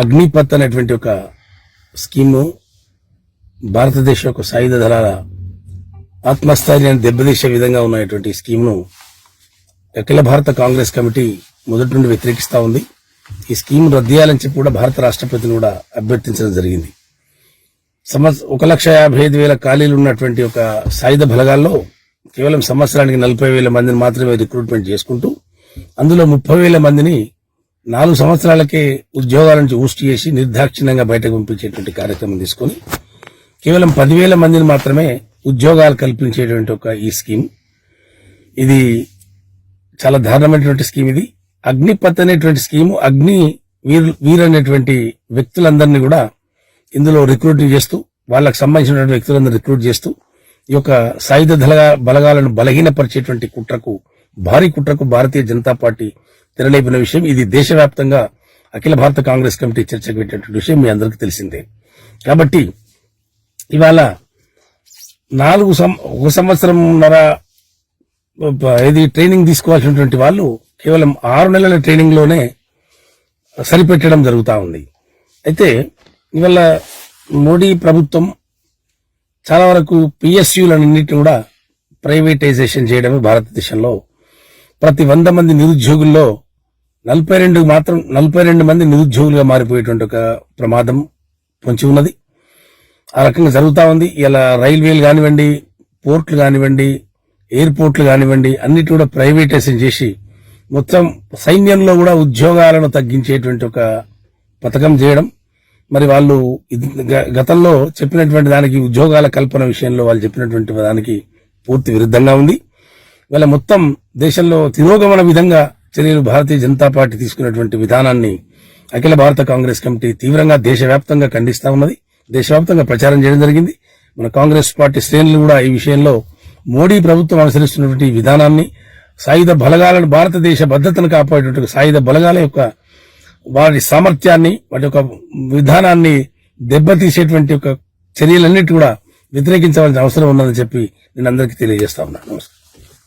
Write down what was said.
అగ్నిపత్ అనేటువంటి ఒక స్కీము భారతదేశ యొక్క సాయుధ దళాల ఆత్మస్థైర్యాన్ని దెబ్బతీసే విధంగా ఉన్నటువంటి స్కీమ్ను అఖిల భారత కాంగ్రెస్ కమిటీ మొదటి నుండి వ్యతిరేకిస్తూ ఉంది. ఈ స్కీమ్ రద్దు చేయాలని చెప్పి కూడా భారత రాష్ట్రపతిని కూడా అభ్యర్థించడం జరిగింది. సమస్ ఒక లక్ష యాభై ఐదు వేల ఖాళీలు ఉన్నటువంటి ఒక సాయుధ బలగాల్లో కేవలం సంవత్సరానికి నలభై వేల మందిని మాత్రమే రిక్రూట్మెంట్ చేసుకుంటూ అందులో ముప్పై వేల మందిని నాలుగు సంవత్సరాలకే ఉద్యోగాల నుంచి ఊస్ట్ చేసి నిర్దాక్షిణ్యంగా బయటకు పంపించేటువంటి కార్యక్రమం తీసుకొని కేవలం పదివేల మందిని మాత్రమే ఉద్యోగాలు కల్పించేటువంటి ఒక ఈ స్కీమ్. ఇది చాలా దారుణమైనటువంటి స్కీమ్ ఇది. అగ్నిపత్ అనేటువంటి స్కీము అగ్ని వీర్ వీర్ అనేటువంటి వ్యక్తులందరినీ కూడా ఇందులో రిక్రూట్ చేస్తూ వాళ్ళకు సంబంధించినటువంటి వ్యక్తులందరూ రిక్రూట్ చేస్తూ ఈ యొక్క సాయుధ దళగా బలగాలను బలహీనపరిచేటువంటి కుట్రకు భారీ కుట్రకు భారతీయ జనతా పార్టీ తెరలేపిన విషయం. ఇది దేశవ్యాప్తంగా అఖిల భారత కాంగ్రెస్ కమిటీ చర్చకు పెట్టినటువంటి విషయం మీ అందరికీ తెలిసిందే. కాబట్టి ఇవాళ నాలుగు సం ఒక సంవత్సరంన్నర ఇది ట్రైనింగ్ తీసుకోవాల్సినటువంటి వాళ్ళు కేవలం ఆరు నెలల ట్రైనింగ్లోనే సరిపెట్టడం జరుగుతూ ఉంది. అయితే ఇవాళ మోడీ ప్రభుత్వం చాలా వరకు పిఎస్యులన్నింటినీ కూడా ప్రైవేటైజేషన్ చేయడమే భారతదేశంలో ప్రతి వంద మంది నిరుద్యోగుల్లో నలభై రెండు మాత్రం నలభై రెండు మంది నిరుద్యోగులుగా మారిపోయేటువంటి ఒక ప్రమాదం పొంచి ఉన్నది. ఆ రకంగా జరుగుతూ ఉంది. ఇలా రైల్వేలు కానివ్వండి పోర్ట్లు కానివ్వండి ఎయిర్పోర్ట్లు కానివ్వండి అన్నిటి కూడా ప్రైవేటైజేషన్ చేసి మొత్తం సైన్యంలో కూడా ఉద్యోగాలను తగ్గించేటువంటి ఒక పథకం చేయడం. మరి వాళ్ళు గ- గతంలో చెప్పినటువంటి దానికి ఉద్యోగాల కల్పన విషయంలో వాళ్ళు చెప్పినటువంటి దానికి పూర్తి విరుద్ధంగా ఉంది. వాళ్ళ మొత్తం దేశంలో తిరోగమన విధంగా చర్యలు భారతీయ జనతా పార్టీ తీసుకున్నటువంటి విధానాన్ని అఖిల భారత కాంగ్రెస్ కమిటీ తీవ్రంగా దేశవ్యాప్తంగా ఖండిస్తా ఉన్నది. దేశవ్యాప్తంగా ప్రచారం చేయడం జరిగింది. మన కాంగ్రెస్ పార్టీ శ్రేణులు కూడా ఈ విషయంలో మోడీ ప్రభుత్వం అనుసరిస్తున్నటువంటి విధానాన్ని సాయుధ బలగాలను భారతదేశ భద్రతను కాపాడేటువంటి సాయుధ బలగాల యొక్క వారి సామర్థ్యాన్ని వాటి యొక్క విధానాన్ని దెబ్బతీసేటువంటి యొక్క చర్యలన్నిటి కూడా వ్యతిరేకించవలసిన అవసరం ఉన్నదని చెప్పి నేను అందరికీ తెలియజేస్తా ఉన్నాను నమస్కారం.